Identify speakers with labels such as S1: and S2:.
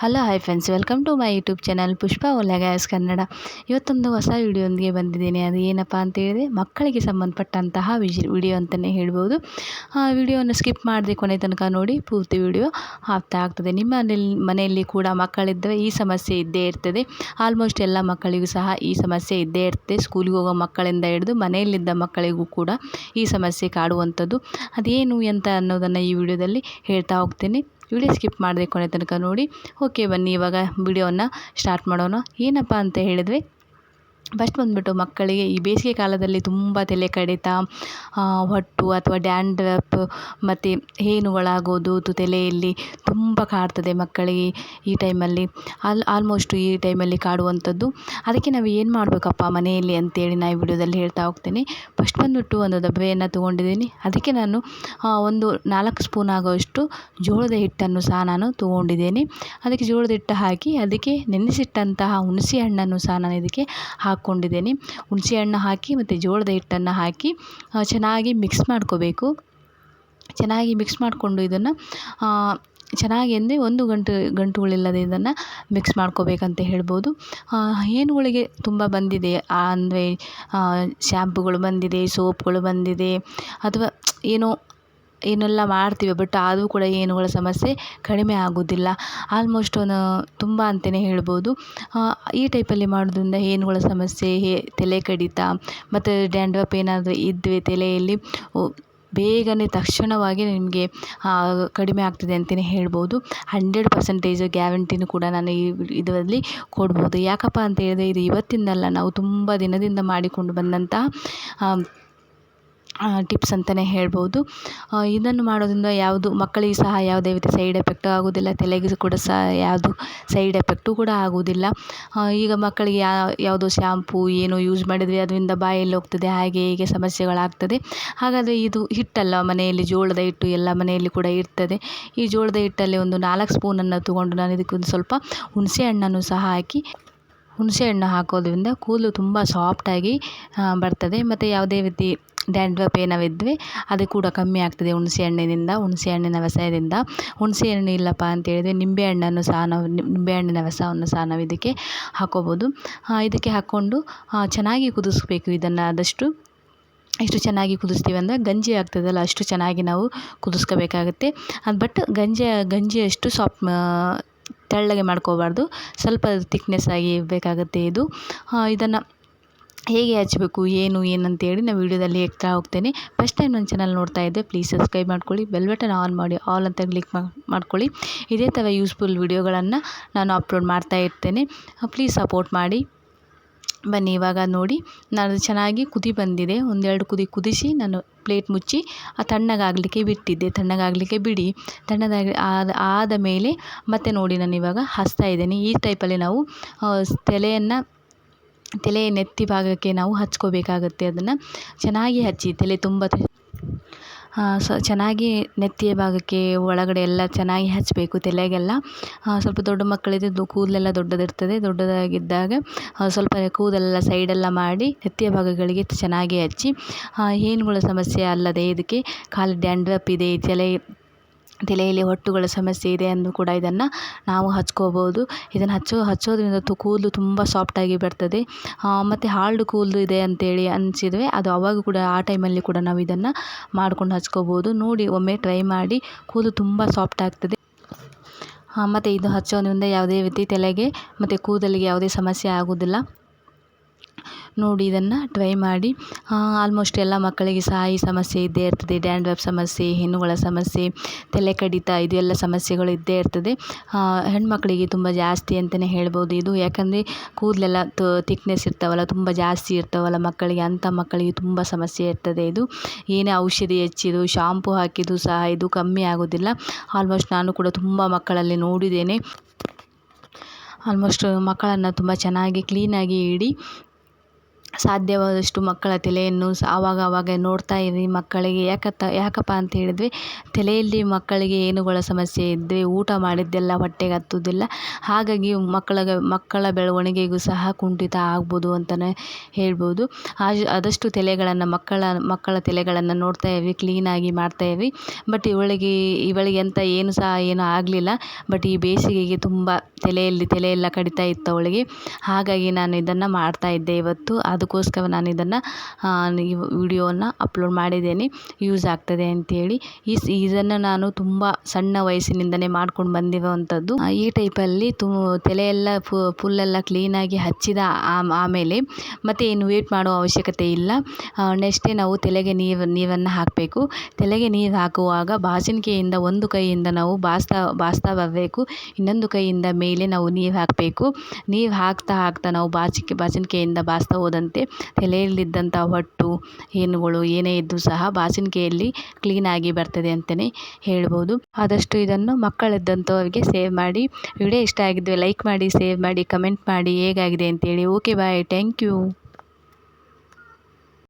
S1: Hello hi friends welcome to my YouTube channel Pushpa gas Kannada ಇವತ್ತೊಂದು ಹೊಸ ವಿಡಿಯೋಂದಿಗೆ ಬಂದಿದ್ದೀನಿ. ಅದು ಏನಪ್ಪ ಅಂತ ಹೇಳಿದ್ರೆ, ಮಕ್ಕಳಿಗೆ ಸಂಬಂಧಪಟ್ಟಂತಹ ವಿಜಿ, ವಿಡಿಯೋ ಅಂತಲೇ ಹೇಳ್ಬೋದು. ಆ ವಿಡಿಯೋವನ್ನು ಸ್ಕಿಪ್ ಮಾಡದೆ ಕೊನೆ ತನಕ ನೋಡಿ, ಪೂರ್ತಿ ವಿಡಿಯೋ ಆಗ್ತಾ ಆಗ್ತದೆ. ನಿಮ್ಮ ಮನೆಯಲ್ಲಿ ಕೂಡ ಮಕ್ಕಳಿದ್ದರೆ ಈ ಸಮಸ್ಯೆ ಇದ್ದೇ ಇರ್ತದೆ. ಆಲ್ಮೋಸ್ಟ್ ಎಲ್ಲ ಮಕ್ಕಳಿಗೂ ಸಹ ಈ ಸಮಸ್ಯೆ ಇದ್ದೇ ಇರ್ತದೆ. ಸ್ಕೂಲಿಗೆ ಹೋಗೋ ಮಕ್ಕಳಿಂದ ಹಿಡಿದು ಮನೆಯಲ್ಲಿದ್ದ ಮಕ್ಕಳಿಗೂ ಕೂಡ ಈ ಸಮಸ್ಯೆ ಕಾಡುವಂಥದ್ದು. ಅದೇನು ಎಂತ ಅನ್ನೋದನ್ನು ಈ ವಿಡಿಯೋದಲ್ಲಿ ಹೇಳ್ತಾ ಹೋಗ್ತೇನೆ. ವಿಡಿಯೋ ಸ್ಕಿಪ್ ಮಾಡದೆ ಕೊನೆ ತನಕ ನೋಡಿ. ಓಕೆ ಬನ್ನಿ, ಇವಾಗ ವಿಡಿಯೋನ ಸ್ಟಾರ್ಟ್ ಮಾಡೋಣ. ಏನಪ್ಪ ಅಂತ ಹೇಳಿದ್ವಿ ಫಸ್ಟ್ ಬಂದುಬಿಟ್ಟು ಮಕ್ಕಳಿಗೆ ಈ ಬೇಸಿಗೆ ಕಾಲದಲ್ಲಿ ತುಂಬ ತಲೆ ಕಡಿತ ಹೊಟ್ಟು ಅಥವಾ ಡ್ಯಾಂಡ್ರಪ್ ಮತ್ತು ಹೇನುಗಳಾಗೋದು ತಲೆಯಲ್ಲಿ ತುಂಬ ಕಾಡ್ತದೆ ಮಕ್ಕಳಿಗೆ ಈ ಟೈಮಲ್ಲಿ. ಆಲ್, ಆಲ್ಮೋಸ್ಟ್ ಈ ಟೈಮಲ್ಲಿ ಕಾಡುವಂಥದ್ದು. ಅದಕ್ಕೆ ನಾವು ಏನು ಮಾಡಬೇಕಪ್ಪ ಮನೆಯಲ್ಲಿ ಅಂತೇಳಿ ನಾನು ಈ ವಿಡಿಯೋದಲ್ಲಿ ಹೇಳ್ತಾ ಹೋಗ್ತೀನಿ. ಫಸ್ಟ್ ಬಂದುಬಿಟ್ಟು ಒಂದು ದಬ್ಬೆಯನ್ನು ತೊಗೊಂಡಿದ್ದೀನಿ. ಅದಕ್ಕೆ ನಾನು ಒಂದು ನಾಲ್ಕು ಸ್ಪೂನ್ ಆಗೋಷ್ಟು ಜೋಳದ ಹಿಟ್ಟನ್ನು ಸಹ ನಾನು ತೊಗೊಂಡಿದ್ದೇನೆ. ಅದಕ್ಕೆ ಜೋಳದ ಹಿಟ್ಟು ಹಾಕಿ ಅದಕ್ಕೆ ನೆನೆಸಿಟ್ಟಂತಹ ಹುಣಸೆ ಹಣ್ಣನ್ನು ಸಹ ನಾನು ಇದಕ್ಕೆ ಹಾಕ್ಕೊಂಡಿದ್ದೇನೆ. ಹುಣಸೆ ಹಣ್ಣು ಹಾಕಿ ಮತ್ತು ಜೋಳದ ಹಿಟ್ಟನ್ನು ಹಾಕಿ ಚೆನ್ನಾಗಿ ಮಿಕ್ಸ್ ಮಾಡ್ಕೋಬೇಕು. ಚೆನ್ನಾಗಿ ಮಿಕ್ಸ್ ಮಾಡಿಕೊಂಡು ಇದನ್ನು ಚೆನ್ನಾಗಿ ಅಂದರೆ ಒಂದು ಗಂಟು, ಗಂಟುಗಳಿಲ್ಲದೆ ಇದನ್ನು ಮಿಕ್ಸ್ ಮಾಡ್ಕೋಬೇಕಂತ ಹೇಳ್ಬೋದು. ಏನುಗಳಿಗೆ ತುಂಬ ಬಂದಿದೆ. ಅಂದರೆ ಶ್ಯಾಂಪುಗಳು ಬಂದಿದೆ ಸೋಪ್ಗಳು ಬಂದಿದೆ. ಅಥವಾ ಏನೋ ಏನೆಲ್ಲ ಮಾಡ್ತೀವಿ ಬಟ್ ಆದರೂ ಕೂಡ ಏನುಗಳ ಸಮಸ್ಯೆ ಕಡಿಮೆ ಆಗೋದಿಲ್ಲ. ಆಲ್ಮೋಸ್ಟ್ ಒಂದು ತುಂಬ ಅಂತಲೇ ಹೇಳ್ಬೋದು. ಈ ಟೈಪಲ್ಲಿ ಮಾಡೋದ್ರಿಂದ ಏನುಗಳ ಸಮಸ್ಯೆ, ಹೇ, ತಲೆ ಕಡಿತ, ಮತ್ತು ಡ್ಯಾಂಡ್ರಪ್ ಏನಾದರೂ ಇದ್ದರೆ ತಲೆಯಲ್ಲಿ ಬೇಗನೆ ತಕ್ಷಣವಾಗಿ ನಿಮಗೆ ಕಡಿಮೆ ಆಗ್ತದೆ ಅಂತಲೇ ಹೇಳ್ಬೋದು. ಹಂಡ್ರೆಡ್ ಪರ್ಸೆಂಟೇಜ್ ಗ್ಯಾರಂಟಿನೂ ಕೂಡ ನಾನು ಈ ಇದರಲ್ಲಿ ಕೊಡ್ಬೋದು. ಯಾಕಪ್ಪ ಅಂತ ಹೇಳಿದ್ರೆ, ಇದು ಇವತ್ತಿಂದಲ್ಲ, ನಾವು ತುಂಬ ದಿನದಿಂದ ಮಾಡಿಕೊಂಡು ಬಂದಂತಹ ಟಿಪ್ಸ್ ಅಂತಲೇ ಹೇಳ್ಬೋದು. ಇದನ್ನು ಮಾಡೋದ್ರಿಂದ ಯಾವುದು ಮಕ್ಕಳಿಗೆ ಸಹ ಯಾವುದೇ ರೀತಿ ಸೈಡ್ ಎಫೆಕ್ಟ್ ಆಗೋದಿಲ್ಲ ತಲೆಗೆ ಕೂಡ ಸಹ ಯಾವುದು ಸೈಡ್ ಎಫೆಕ್ಟು ಕೂಡ ಆಗುವುದಿಲ್ಲ. ಈಗ ಮಕ್ಕಳಿಗೆ ಯಾವುದೋ ಶ್ಯಾಂಪು ಏನು ಯೂಸ್ ಮಾಡಿದರೆ ಅದರಿಂದ ಬಾಯಲ್ಲಿ ಹೋಗ್ತದೆ, ಹಾಗೆ ಹೀಗೆ ಸಮಸ್ಯೆಗಳಾಗ್ತದೆ. ಹಾಗಾದರೆ ಇದು ಹಿಟ್ಟಲ್ಲ, ಮನೆಯಲ್ಲಿ ಜೋಳದ ಹಿಟ್ಟು ಎಲ್ಲ ಮನೆಯಲ್ಲಿ ಕೂಡ ಇರ್ತದೆ. ಈ ಜೋಳದ ಹಿಟ್ಟಲ್ಲಿ ಒಂದು ನಾಲ್ಕು ಸ್ಪೂನನ್ನು ತೊಗೊಂಡು ನಾನು ಇದಕ್ಕೊಂದು ಸ್ವಲ್ಪ ಹುಣಸೆ ಹಣ್ಣನ್ನು ಸಹ ಹಾಕಿ, ಹುಣಸೆ ಹಣ್ಣು ಹಾಕೋದ್ರಿಂದ ಕೂದಲು ತುಂಬ ಸಾಫ್ಟಾಗಿ ಬರ್ತದೆ. ಮತ್ತು ಯಾವುದೇ ರೀತಿ ಡ್ಯಾಂಡ್ರಪ್ ಏನಾವಿದ್ದರೆ ಅದು ಕೂಡ ಕಮ್ಮಿ ಆಗ್ತದೆ. ಹುಣಸೆ ಹಣ್ಣಿನಿಂದ, ಹುಣಸೆ ಹಣ್ಣಿನ ರಸದಿಂದ ಹುಣಸೆ ಹಣ್ಣು ಇಲ್ಲಪ್ಪ ಅಂತೇಳಿದರೆ ನಿಂಬೆ ಹಣ್ಣನ್ನು ಸಹ ನಾವು, ನಿಂಬೆ ಹಣ್ಣಿನ ರಸವನ್ನು ಸಹ ನಾವು ಇದಕ್ಕೆ ಹಾಕ್ಕೋಬೋದು ಇದಕ್ಕೆ ಹಾಕ್ಕೊಂಡು ಚೆನ್ನಾಗಿ ಕುದಿಸ್ಬೇಕು ಇದನ್ನು ಆದಷ್ಟು. ಎಷ್ಟು ಚೆನ್ನಾಗಿ ಕುದಿಸ್ತೀವಿ ಅಂದರೆ ಗಂಜಿ ಆಗ್ತದಲ್ಲ, ಅಷ್ಟು ಚೆನ್ನಾಗಿ ನಾವು ಕುದಿಸ್ಕೋಬೇಕಾಗುತ್ತೆ. ಅದು ಬಟ್ ಗಂಜಿ ಗಂಜಿ ಅಷ್ಟು ಸಾಫ್ಟ್ ತೆಳ್ಳಗೆ ಮಾಡ್ಕೋಬಾರ್ದು. ಸ್ವಲ್ಪ ತಿಕ್ನೆಸ್ ಆಗಿ ಇರಬೇಕಾಗುತ್ತೆ ಇದು. ಇದನ್ನು ಹೇಗೆ ಹಚ್ಚಬೇಕು ಏನು, ಏನಂತೇಳಿ ನಾನು ವೀಡಿಯೋದಲ್ಲಿ ಹೇಳ್ತಾ ಹೋಗ್ತೇನೆ. ಫಸ್ಟ್ ಟೈಮ್ ನನ್ನ ಚಾನಲ್ ನೋಡ್ತಾ ಇದ್ದೆ ಪ್ಲೀಸ್ ಸಬ್ಸ್ಕ್ರೈಬ್ ಮಾಡ್ಕೊಳ್ಳಿ ಬೆಲ್ ಬಟನ್ ಆನ್ ಮಾಡಿ ಆಲ್ ಅಂತ ಕ್ಲಿಕ್ ಮಾಡ್ಕೊಳ್ಳಿ. ಇದೇ ಥರ ಯೂಸ್ಫುಲ್ ವೀಡಿಯೋಗಳನ್ನು ನಾನು ಅಪ್ಲೋಡ್ ಮಾಡ್ತಾ ಇರ್ತೇನೆ. ಪ್ಲೀಸ್ ಸಪೋರ್ಟ್ ಮಾಡಿ. ಬನ್ನಿ, ಇವಾಗ ನೋಡಿ. ನಾನು ಚೆನ್ನಾಗಿ ಕುದಿ ಬಂದಿದೆ. ಒಂದೆರಡು ಕುದಿ ಕುದಿಸಿ ನಾನು ಪ್ಲೇಟ್ ಮುಚ್ಚಿ, ಆ ತಣ್ಣಗಾಗಲಿಕ್ಕೆ ಬಿಟ್ಟಿದ್ದೆ. ತಣ್ಣಗಾಗಲಿಕ್ಕೆ ಬಿಡಿ. ತಣ್ಣದಾಗಿ ಆದ ಆದ ಮೇಲೆ ಮತ್ತೆ ನೋಡಿ ನಾನು ಇವಾಗ ಹಸ್ತಾ ಇದ್ದೇನೆ. ಈ ಟೈಪಲ್ಲಿ ನಾವು ತಲೆಯನ್ನು ತಲೆಯ ನೆತ್ತಿ ಭಾಗಕ್ಕೆ ನಾವು ಹಚ್ಕೋಬೇಕಾಗುತ್ತೆ ಅದನ್ನು. ಚೆನ್ನಾಗಿ ಹಚ್ಚಿ, ತಲೆ ತುಂಬ ಸ ಚೆನ್ನಾಗಿ ನೆತ್ತಿಯ ಭಾಗಕ್ಕೆ ಒಳಗಡೆ ಎಲ್ಲ ಚೆನ್ನಾಗಿ ಹಚ್ಚಬೇಕು ತಲೆಗೆಲ್ಲ. ಸ್ವಲ್ಪ ದೊಡ್ಡ ಮಕ್ಕಳಿದ್ದು ಕೂದಲೆಲ್ಲ ದೊಡ್ಡದಿರ್ತದೆ, ದೊಡ್ಡದಾಗಿದ್ದಾಗ ಸ್ವಲ್ಪ ಕೂದಲೆಲ್ಲ ಸೈಡೆಲ್ಲ ಮಾಡಿ ನೆತ್ತಿಯ ಭಾಗಗಳಿಗೆ ಚೆನ್ನಾಗಿ ಹಚ್ಚಿ ಏನುಗಳ ಸಮಸ್ಯೆ ಅಲ್ಲದೆ ಇದಕ್ಕೆ ಖಾಲಿ ಡ್ಯಾಂಡ್ರಪ್ ಇದೆ, ತಲೆ ತಲೆಯಲ್ಲಿ ಹೊಟ್ಟುಗಳ ಸಮಸ್ಯೆ ಇದೆ ಅಂದು ಕೂಡ ಇದನ್ನು ನಾವು ಹಚ್ಕೋಬೋದು. ಇದನ್ನು ಹಚ್ಚೋ, ಹಚ್ಚೋದ್ರಿಂದ ತು ಕೂದಲು ತುಂಬ ಸಾಫ್ಟಾಗಿ ಬರ್ತದೆ. ಮತ್ತು ಹಾರ್ಡ್ ಕೂದಲು ಇದೆ ಅಂತೇಳಿ ಅನಿಸಿದ್ರೆ ಅದು ಅವಾಗ ಕೂಡ ಆ ಟೈಮಲ್ಲಿ ಕೂಡ ನಾವು ಇದನ್ನು ಮಾಡ್ಕೊಂಡು ಹಚ್ಕೋಬೋದು. ನೋಡಿ, ಒಮ್ಮೆ ಟ್ರೈ ಮಾಡಿ ಕೂದಲು ತುಂಬ ಸಾಫ್ಟ್ ಆಗ್ತದೆ. ಮತ್ತು ಇದು ಹಚ್ಚೋದ್ರಿಂದ ಯಾವುದೇ ರೀತಿ ತಲೆಗೆ ಮತ್ತು ಕೂದಲಿಗೆ ಯಾವುದೇ ಸಮಸ್ಯೆ ಆಗೋದಿಲ್ಲ. ನೋಡಿ ಇದನ್ನು ಟ್ರೈ ಮಾಡಿ. ಆಲ್ಮೋಸ್ಟ್ ಎಲ್ಲ ಮಕ್ಕಳಿಗೆ ಸಹ ಈ ಸಮಸ್ಯೆ ಇದ್ದೇ ಇರ್ತದೆ ಡ್ಯಾಂಡ್ರಫ್ ಸಮಸ್ಯೆ, ಹೆಣ್ಣುಗಳ ಸಮಸ್ಯೆ, ತಲೆ ಕಡಿತ ಇದೆಲ್ಲ ಸಮಸ್ಯೆಗಳು ಇದ್ದೇ ಇರ್ತದೆ. ಹೆಣ್ಮಕ್ಳಿಗೆ ತುಂಬ ಜಾಸ್ತಿ ಅಂತಲೇ ಹೇಳ್ಬೋದು ಇದು. ಯಾಕಂದರೆ ಕೂದಲೆಲ್ಲ ತಿಕ್ನೆಸ್ ಇರ್ತಾವಲ್ಲ, ತುಂಬ ಜಾಸ್ತಿ ಇರ್ತಾವಲ್ಲ ಮಕ್ಕಳಿಗೆ ಅಂಥ ಮಕ್ಕಳಿಗೆ ತುಂಬ ಸಮಸ್ಯೆ ಇರ್ತದೆ ಇದು. ಏನೇ ಔಷಧಿ ಹೆಚ್ಚಿದು ಶಾಂಪು ಹಾಕಿದ್ದು ಸಹ ಇದು ಕಮ್ಮಿ ಆಗೋದಿಲ್ಲ. ಆಲ್ಮೋಸ್ಟ್ ನಾನು ಕೂಡ ತುಂಬ ಮಕ್ಕಳಲ್ಲಿ ನೋಡಿದ್ದೇನೆ. ಆಲ್ಮೋಸ್ಟ್ ಮಕ್ಕಳನ್ನು ತುಂಬ ಚೆನ್ನಾಗಿ ಕ್ಲೀನಾಗಿ ಇಡಿ. ಸಾಧ್ಯವಾದಷ್ಟು ಮಕ್ಕಳ ತಲೆಯನ್ನು ಸಹ ಆವಾಗ ನೋಡ್ತಾ ಇರಿ ಮಕ್ಕಳಿಗೆ. ಯಾಕತ್ತ, ಯಾಕಪ್ಪ ಅಂತ ಹೇಳಿದರೆ, ತಲೆಯಲ್ಲಿ ಮಕ್ಕಳಿಗೆ ಏನುಗಳ ಸಮಸ್ಯೆ ಇದ್ದರೆ ಊಟ ಮಾಡಿದ್ದೆಲ್ಲ ಹೊಟ್ಟೆಗೆ ಹತ್ತುವುದಿಲ್ಲ. ಹಾಗಾಗಿ ಮಕ್ಕಳಿಗೆ ಮಕ್ಕಳ ಬೆಳವಣಿಗೆಗೂ ಸಹ ಕುಂಠಿತ ಆಗ್ಬೋದು ಅಂತಲೇ ಹೇಳ್ಬೋದು. ಆದಷ್ಟು ತಲೆಗಳನ್ನು ಮಕ್ಕಳ ಮಕ್ಕಳ ತಲೆಗಳನ್ನು ನೋಡ್ತಾ ಇರಿ ಕ್ಲೀನಾಗಿ ಮಾಡ್ತಾ ಇರಿ. ಬಟ್ ಇವಳಿಗೆ ಇವಳಿಗೆ ಅಂತ ಏನು ಸಹ ಏನು ಆಗಲಿಲ್ಲ. ಬಟ್ ಈ ಬೇಸಿಗೆಗೆ ತುಂಬ ತಲೆಯಲ್ಲಿ ತಲೆಯೆಲ್ಲ ಕಡಿತಾ ಇತ್ತು ಅವಳಿಗೆ. ಹಾಗಾಗಿ ನಾನು ಇದನ್ನು ಮಾಡ್ತಾ ಇದ್ದೆ ಇವತ್ತು. ಅದಕ್ಕೋಸ್ಕರ ನಾನು ಇದನ್ನು ಈ ವಿಡಿಯೋವನ್ನು ಅಪ್ಲೋಡ್ ಮಾಡಿದ್ದೇನೆ. ಯೂಸ್ ಆಗ್ತದೆ ಅಂತೇಳಿ. ಈ ಇದನ್ನು ನಾನು ತುಂಬ ಸಣ್ಣ ವಯಸ್ಸಿನಿಂದಲೇ ಮಾಡ್ಕೊಂಡು ಬಂದಿರುವಂಥದ್ದು ಈ ಟೈಪಲ್ಲಿ ತು ತಲೆಯೆಲ್ಲ ಫುಲ್ಲೆಲ್ಲ ಕ್ಲೀನಾಗಿ ಹಚ್ಚಿದ ಆಮೇಲೆ ಮತ್ತೆ ಏನು ವೇಟ್ ಮಾಡೋ ಅವಶ್ಯಕತೆ ಇಲ್ಲ. ನೆಕ್ಸ್ಟೇ ನಾವು ತಲೆಗೆ ನೀರು ನೀರನ್ನು ಹಾಕಬೇಕು. ತಲೆಗೆ ನೀರು ಹಾಕುವಾಗ ಬಾಸಿನಿಕೆಯಿಂದ ಒಂದು ಕೈಯಿಂದ ನಾವು ಬಾಸ್ತಾ ಬಾಸ್ತಾ ಬರಬೇಕು. ಇನ್ನೊಂದು ಕೈಯಿಂದ ಮೇಲೆ ನಾವು ನೀರು ಹಾಕಬೇಕು. ನೀರು ಹಾಕ್ತಾ ಹಾಕ್ತಾ ನಾವು ಬಾಚಿಕೆ ಬಾಸಿನಿಕೆಯಿಂದ ಬಾಸ್ತಾ ಹೋದಂತೆ ತಲೆಯಲ್ಲಿದ್ದಂಥ ಹೊಟ್ಟು, ಏನುಗಳು ಏನೇ ಇದ್ದು ಸಹ ಬಾಚಣಿಗೆಯಲ್ಲಿ ಕ್ಲೀನಾಗಿ ಬರ್ತದೆ ಅಂತಲೇ ಹೇಳ್ಬೋದು. ಆದಷ್ಟು ಇದನ್ನು ಮಕ್ಕಳಿದ್ದಂಥವ್ರಿಗೆ ಸೇವ್ ಮಾಡಿ ವಿಡಿಯೋ ಇಷ್ಟ ಆಗಿದ್ದರೆ ಲೈಕ್ ಮಾಡಿ ಸೇವ್ ಮಾಡಿ ಕಮೆಂಟ್ ಮಾಡಿ ಹೇಗಾಗಿದೆ ಅಂತೇಳಿ. Okay bye thank you